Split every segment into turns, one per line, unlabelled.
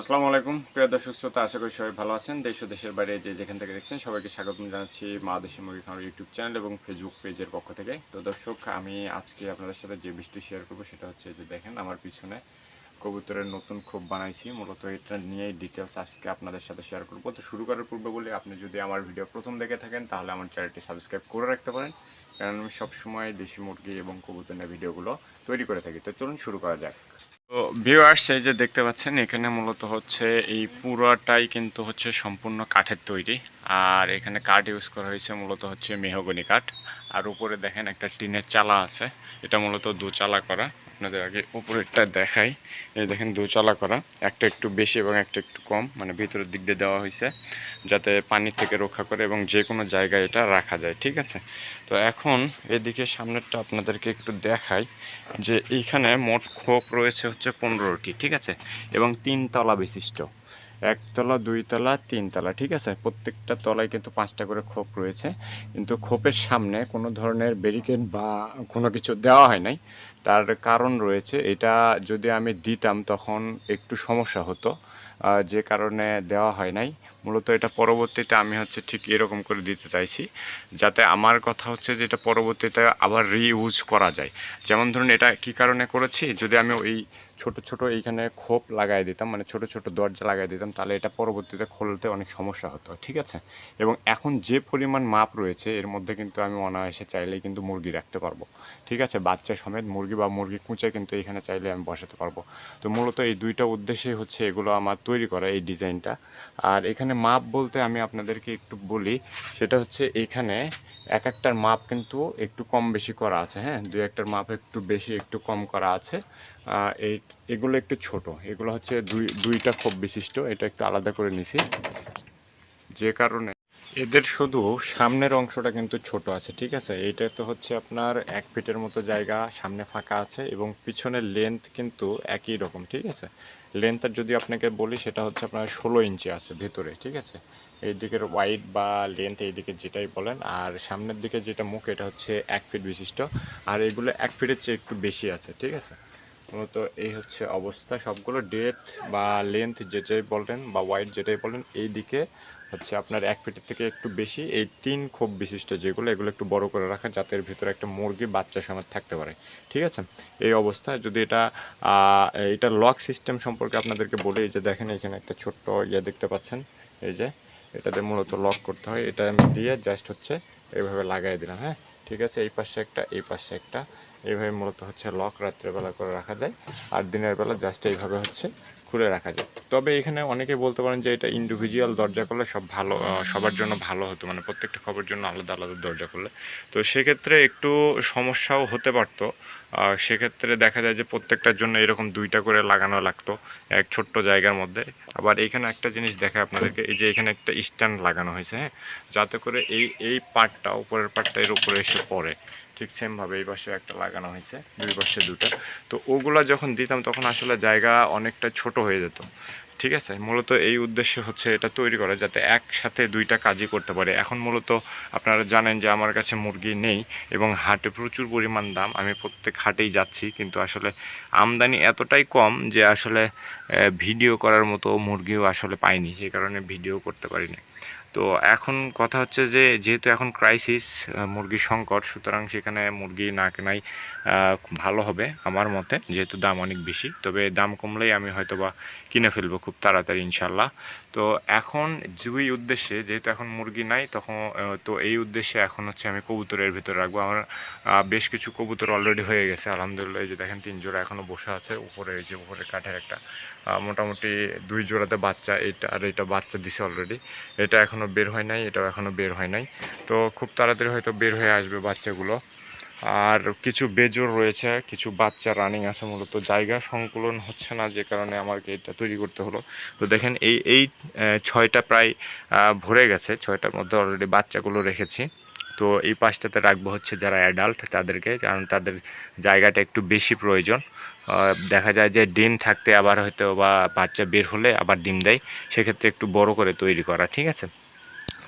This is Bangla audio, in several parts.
আসসালামু আলাইকুম। প্রিয় দর্শক শ্রোতা, আশা করি সবাই ভালো আছেন। দেশ ও দেশের বাইরে যে যেখান থেকে দেখছেন, সবাইকে স্বাগতম জানাচ্ছি মা দেশি মুরগি খামার ইউটিউব চ্যানেল এবং ফেসবুক পেজের পক্ষ থেকে। তো দর্শক, আমি আজকে আপনাদের সাথে যে বিষয়টি শেয়ার করব, সেটা হচ্ছে যে দেখেন, আমার পিছনে কবুতরের নতুন খোপ বানাইছি। মূলত এটা নিয়েই ডিটেলস আজকে আপনাদের সাথে শেয়ার করব। তো শুরু করার পূর্বে বলি, আপনি যদি আমার ভিডিও প্রথম দেখে থাকেন, তাহলে আমার চ্যানেলটি সাবস্ক্রাইব করে রাখতে পারেন। কারণ আমি সবসময় দেশি মুরগি এবং কবুতরের ভিডিওগুলো তৈরি করে থাকি। তো চলুন শুরু করা যাক। তো ভিউয়ার্স এই যে দেখতে পাচ্ছেন, এখানে মূলত হচ্ছে এই পুরাটাই কিন্তু হচ্ছে সম্পূর্ণ কাঠের তৈরি। আর এখানে কাঠ ইউজ করা হয়েছে মূলত হচ্ছে মেহগনি কাঠ। আর উপরে দেখেন একটা টিনের চালা আছে। এটা মূলত দু চালা করা। আপনাদের আগে উপরেরটা দেখাই। এই দেখেন, দোচালা করা। একটা একটু বেশি এবং একটা একটু কম মানে ভিতরের দিক দিয়ে দেওয়া হয়েছে যাতে পানির থেকে রক্ষা করে এবং যে কোনো জায়গায় এটা রাখা যায়, ঠিক আছে? তো এখন এদিকে সামনেরটা আপনাদেরকে একটু দেখাই যে এইখানে মোট খোপ রয়েছে হচ্ছে পনেরোটি, ঠিক আছে? এবং তিন তলা বিশিষ্ট। একতলা, দুইতলা, তিনতলা, ঠিক আছে? প্রত্যেকটা তলায় কিন্তু পাঁচটা করে খোপ রয়েছে। কিন্তু খোপের সামনে কোনো ধরনের ব্যারিকেড বা কোনো কিছু দেওয়া হয় নাই। তার কারণ রয়েছে, এটা যদি আমি দিতাম তখন একটু সমস্যা হতো যে কারণে দেওয়া হয় নাই। মূলত এটা পরবর্তীতে আমি হচ্ছে ঠিক এরকম করে দিতে চাইছি, যাতে আমার কথা হচ্ছে যে এটা পরবর্তীতে আবার রিইউজ করা যায়। যেমন ধরুন এটা কি কারণে করেছি, যদি আমি ওই ছোট ছোট এইখানে খোপ লাগাই দিতাম মানে ছোট ছোট দরজা লাগাই দিতাম, তাহলে এটা পরবর্তীতে খুলতে অনেক সমস্যা হতো, ঠিক আছে? এবং এখন যে পরিমাণ মাপ রয়েছে, এর মধ্যে কিন্তু আমি অনায়াসে চাইলেই কিন্তু মুরগি রাখতে পারব, ঠিক আছে? বাচ্চা সমেত মুরগি বা মুরগি কুঁচে কিন্তু এখানে চাইলে আমি বসাতে পারব। তো মূলত এই দুইটা উদ্দেশ্যে হচ্ছে এগুলো আমার তৈরি করা, এই ডিজাইনটা। আর এখানে মাপ বলতে আমি আপনাদেরকে একটু বলি, সেটা হচ্ছে এখানে এক একটার মাপ কিন্তু একটু কম বেশি করা আছে হ্যাঁ? দুই একটার মাপ একটু বেশি, একটু কম করা আছে। এই, এগুলো একটু ছোট। এগুলো হচ্ছে দুই, দুইটা খুব বিশিষ্ট। এটা একটু আলাদা করে নিছি। যে কারণে এদের শুধু সামনের অংশটা কিন্তু ছোট আছে, ঠিক আছে? এটা তো হচ্ছে আপনার এক ফিটের মতো জায়গা, সামনে ফাঁকা আছে এবং পিছনের লেন্থ কিন্তু একই রকম, ঠিক আছে? লেন্থটা যদি আপনাকে বলি, সেটা হচ্ছে আপনার ষোলো ইঞ্চি আছে ভেতরে, ঠিক আছে? এই দিকের ওয়াইড বা লেন্থ এই দিকে যেটাই বলেন, আর সামনের দিকে যেটা মুখ, এটা হচ্ছে এক ফিট বিশিষ্ট, আর এগুলো এক ফিটের চেয়ে একটু বেশি আছে, ঠিক আছে? মূলত এই হচ্ছে অবস্থা। সবগুলো ডেথ বা লেন্থ যেটাই বলেন বা ওয়াইড যেটাই বলেন, এই দিকে হচ্ছে আপনার এক ফিটের থেকে একটু বেশি, এই তিন খোপ বিশিষ্ট যেগুলো, এগুলো একটু বড় করে রাখা যাতে এর ভিতরে একটা মুরগি বাচ্চা সমেত থাকতে পারে। ঠিক আছে? এই অবস্থায় যদি এটা এটা লক সিস্টেম সম্পর্কে আপনাদেরকে বলি যে দেখেন এখানে একটা ছোট্ট ইয়ে দেখতে পাচ্ছেন, এই যে এটাতে মূলত লক করতে হয়। এটা আমি দিয়ে জাস্ট হচ্ছে এইভাবে লাগাই দিলাম হ্যাঁ? ঠিক আছে? এই পাশে একটা, এই পাশে একটা এইভাবে মূলত হচ্ছে লক রাত্রেবেলা করে রাখা যায়। আর দিনের বেলা জাস্ট এইভাবে হচ্ছে খুলে রাখা যায়। তবে এখানে অনেকে বলতে পারেন যে এটা ইন্ডিভিজুয়াল দরজা করলে সব ভালো সবার জন্য ভালো হতো মানে প্রত্যেকটা খবর জন্য আলাদা আলাদা দরজা করলে। তো সেক্ষেত্রে একটু সমস্যাও হতে পারতো। সেক্ষেত্রে দেখা যায় যে প্রত্যেকটার জন্য এরকম দুইটা করে লাগানো লাগতো, এক ছোট্ট জায়গার মধ্যে। আবার এখানে একটা জিনিস দেখায় আপনাদেরকে, এই যে এখানে একটা স্ট্যান্ড লাগানো হয়েছে হ্যাঁ? যাতে করে এই এই পার্টটা উপরের পার্টটা এর উপরে এসে পড়ে। ঠিক সেমভাবে এই পাশে একটা লাগানো হয়েছে, দুই পাশে দুটো। তো ওগুলা যখন দিতাম তখন আসলে জায়গা অনেকটা ছোট হয়ে যেত। ঠিক আছে? মূলত এই উদ্দেশ্যে হচ্ছে এটা তৈরি করা যাতে একসাথে দুইটা কাজই করতে পারে। এখন মূলত আপনারা জানেন যে আমার কাছে মুরগি নেই এবং হাটে প্রচুর পরিমাণ দাম। আমি প্রত্যেক হাটেই যাচ্ছি, কিন্তু আসলে আমদানি এতটাই কম যে আসলে ভিডিও করার মতো মুরগিও আসলে পাইনি। সেই কারণে ভিডিও করতে পারিনি। তো এখন কথা হচ্ছে যে, যেহেতু এখন ক্রাইসিস মুরগি সংকট, সুতরাং সেখানে মুরগি না কেনাই ভালো হবে আমার মতে, যেহেতু দাম অনেক বেশি। তবে দাম কমলেই আমি হয়তো বা কিনে ফেলব খুব তাড়াতাড়ি ইনশাল্লাহ তো এখন দুই উদ্দেশ্যে, যেহেতু এখন মুরগি নাই, তখন তো এই উদ্দেশ্যে এখন হচ্ছে আমি কবুতরের ভিতরে রাখব। আমার বেশ কিছু কবুতর অলরেডি হয়ে গেছে, আলহামদুলিল্লাহ। এই যে দেখেন, তিন জোড়া এখনও বসে আছে, উপরে এই যে উপরে কাঠের একটা মোটামুটি দুই জোড়াতে বাচ্চা, এটা আর এটা বাচ্চা দিছে অলরেডি এটা এখনও বের হয় নাই, এটাও এখনও বের হয় নাই। তো খুব তাড়াতাড়ি হয়তো বের হয়ে আসবে বাচ্চাগুলো। আর কিছু বেজোর রয়েছে, কিছু বাচ্চা রানিং আছে মূলত। জায়গা সংকুলন হচ্ছে না যে কারণে আমাকে এটা তৈরি করতে হলো। তো দেখেন এই এই ছয়টা প্রায় ভরে গেছে, ছয়টার মধ্যে অলরেডি বাচ্চাগুলো রেখেছি। তো এই পাঁচটাতে রাখব হচ্ছে যারা অ্যাডাল্ট তাদেরকে, কারণ তাদের জায়গাটা একটু বেশি প্রয়োজন। দেখা যায় যে ডিম থাকতে আবার হয়তো বা বাচ্চা বের হলে আবার ডিম দেয়। সেক্ষেত্রে একটু বড় করে তৈরি করা, ঠিক আছে?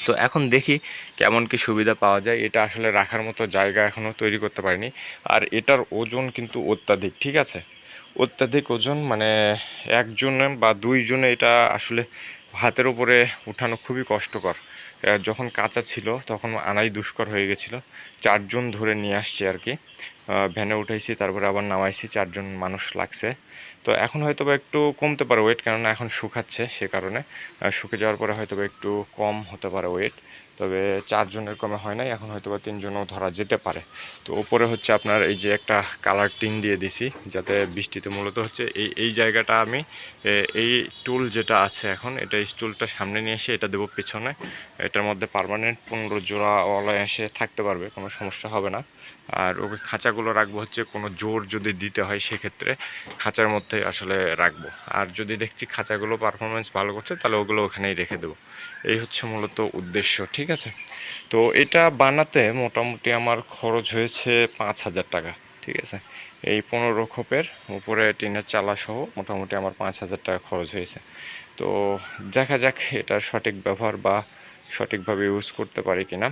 তো এখন দেখি কেমন কি সুবিধা পাওয়া যায়। এটা আসলে রাখার মতো জায়গা এখনও তৈরি করতে পারিনি। আর এটার ওজন কিন্তু অত্যাধিক, ঠিক আছে? অত্যাধিক ওজন মানে একজনে বা দুইজনে এটা আসলে হাতের উপরে উঠানো খুবই কষ্টকর। যখন কাঁচা ছিল, তখন আনাই দুষ্কর হয়ে গেছিল। চারজন ধরে নিয়ে আসছি আর কি। ভ্যানে উঠাইছি, তারপরে আবার নামাইছি, চারজন মানুষ লাগছে। তো এখন হয়তো বা একটু কমতে পারে ওয়েট কেননা এখন শুকাচ্ছে সে কারণে। শুকে যাওয়ার পরে হয়তো বা একটু কম হতে পারে ওয়েট তবে চারজনের কমে হয় নাই, এখন হয়তো বা তিনজনও ধরা যেতে পারে। তো ওপরে হচ্ছে আপনার এই যে একটা কালার টিন দিয়ে দিছি, যাতে বৃষ্টিতে মূলত হচ্ছে এই এই জায়গাটা আমি এই টুল যেটা আছে এখন, এটা স্টুলটা সামনে নিয়ে এসে এটা দেবো পেছনে। এটার মধ্যে পারমানেন্ট পনেরো জোড়া ওয়ালা এসে থাকতে পারবে, কোনো সমস্যা হবে না। আর ওকে খাঁচাগুলো রাখব হচ্ছে কোনো জোর যদি দিতে হয় সেক্ষেত্রে, খাঁচার মধ্যে আসলে রাখব। আর যদি দেখছি খাঁচাগুলো পারফরমেন্স ভালো করছে, তাহলে ওগুলো ওখানেই রেখে দেবো। এই হচ্ছে মূলত উদ্দেশ্য, ঠিক আছে? তো এটা বানাতে মোটামুটি আমার খরচ হয়েছে পাঁচ হাজার টাকা, ঠিক আছে? এই পনেরো খোপের উপরে টিনের চালা সহ মোটামুটি আমার পাঁচ হাজার টাকা খরচ হয়েছে। তো দেখা যাক এটা সঠিক ব্যবহার বা সঠিকভাবে ইউজ করতে পারি কিনা।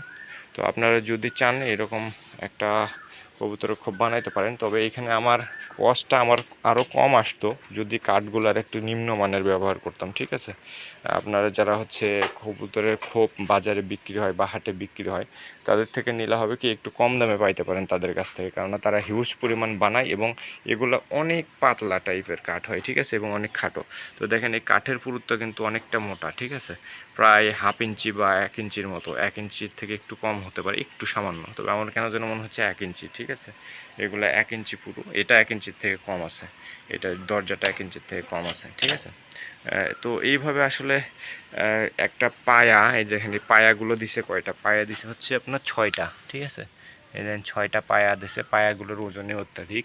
তো আপনারা যদি চান এরকম একটা কবুতরের খোপ বানাইতে পারেন, তবে এখানে আমার কস্টটা আমার আরও কম আসতো যদি কাঠগুলার একটু নিম্নমানের ব্যবহার করতাম, ঠিক আছে? আপনারা যারা হচ্ছে কবুতরের খোপ বাজারে বিক্রি হয় বা হাটে বিক্রি হয়, তাদের থেকে নিলে হবে কি একটু কম দামে পাইতে পারেন তাদের কাছ থেকে, কেননা তারা হিউজ পরিমাণ বানায় এবং এগুলো অনেক পাতলা টাইপের কাঠ হয়, ঠিক আছে, এবং অনেক খাটো। তো দেখেন এই কাঠের পুরুত্ব কিন্তু অনেকটা মোটা, ঠিক আছে, প্রায় হাফ ইঞ্চি বা এক ইঞ্চির মতো, এক ইঞ্চির থেকে একটু কম হতে পারে, একটু সামান্য, তবে আমার কেন যেন মনে হচ্ছে এক ইঞ্চি, ঠিক আছে, এগুলো এক ইঞ্চি পুরো, এটা এক ইঞ্চির থেকে কম আছে, এটা দরজাটা এক ইঞ্চির থেকে কম আছে, ঠিক আছে তো এইভাবে আসলে একটা পায়া এই যেখানে পায়াগুলো দিছে কয়টা? পায়া দিছে হচ্ছে আপনার ছয়টা ঠিক আছে? দেখেন ছয়টা পায়া দিছে, পায়াগুলোর ওজনে অত্যাধিক।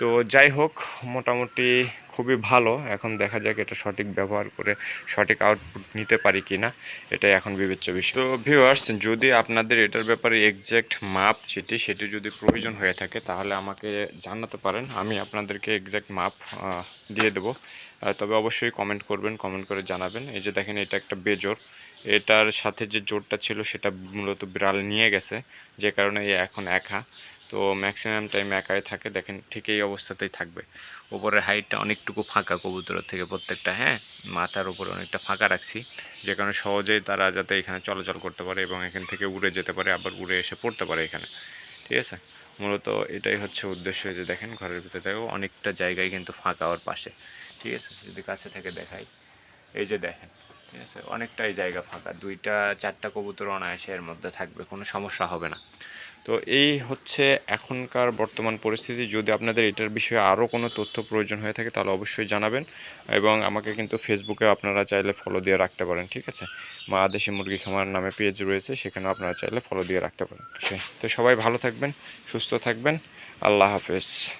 তো যাই হোক, মোটামুটি খুবই ভালো। এখন দেখা যাক এটা সঠিক ব্যবহার করে সঠিক আউটপুট নিতে পারি কিনা, এটাই এখন বিবেচ্য বিষয়। তো ভিউয়ার্স যদি আপনাদের এটার ব্যাপারে এক্স্যাক্ট মাপ যেটি সেটি যদি প্রয়োজন হয়ে থাকে, তাহলে আমাকে জানাতে পারেন। আমি আপনাদেরকে এক্স্যাক্ট মাপ দিয়ে দেবো। তবে অবশ্যই কমেন্ট করবেন কমেন্ট করে জানাবেন। এই যে দেখেন, এটা একটা বেজোর এটার সাথে যে জোরটা ছিল সেটা মূলত বিড়াল নিয়ে গেছে, যে কারণে এখন একা। তো ম্যাক্সিমাম টাইম একাই থাকে, দেখেন ঠিক এই অবস্থাতেই থাকবে। ওপরের হাইটটা অনেকটুকু ফাঁকা কবুতরের থেকে প্রত্যেকটা হ্যাঁ? মাথার উপরে অনেকটা ফাঁকা রাখছি, যে কারণে সহজেই তারা যাতে এখানে চলাচল করতে পারে এবং এখান থেকে উড়ে যেতে পারে, আবার উড়ে এসে পড়তে পারে এখানে। ঠিক আছে? মূলত এটাই হচ্ছে উদ্দেশ্য যে দেখেন ঘরের ভিতরে থেকেও অনেকটা জায়গায় কিন্তু ফাঁকা ওর পাশে। ঠিক আছে? যদি কাছে থেকে দেখাই। এই যে দেখেন ঠিক আছে? অনেকটাই জায়গা ফাঁকা। দুইটা, চারটা কবুতর অনায়াসে এর মধ্যে থাকবে, কোনো সমস্যা হবে না। তো এই হচ্ছে এখনকার বর্তমান পরিস্থিতি। যদি আপনাদের এটার বিষয়ে আরও কোনো তথ্য প্রয়োজন হয়ে থাকে, তাহলে অবশ্যই জানাবেন এবং আমাকে কিন্তু ফেসবুকে আপনারা চাইলে ফলো দিয়ে রাখতে পারেন, ঠিক আছে? মা দেশি মুরগি খামার নামে পেজ রয়েছে, সেখানেও আপনারা চাইলে ফলো দিয়ে রাখতে পারেন। তো সবাই ভালো থাকবেন, সুস্থ থাকবেন। আল্লাহ হাফেজ।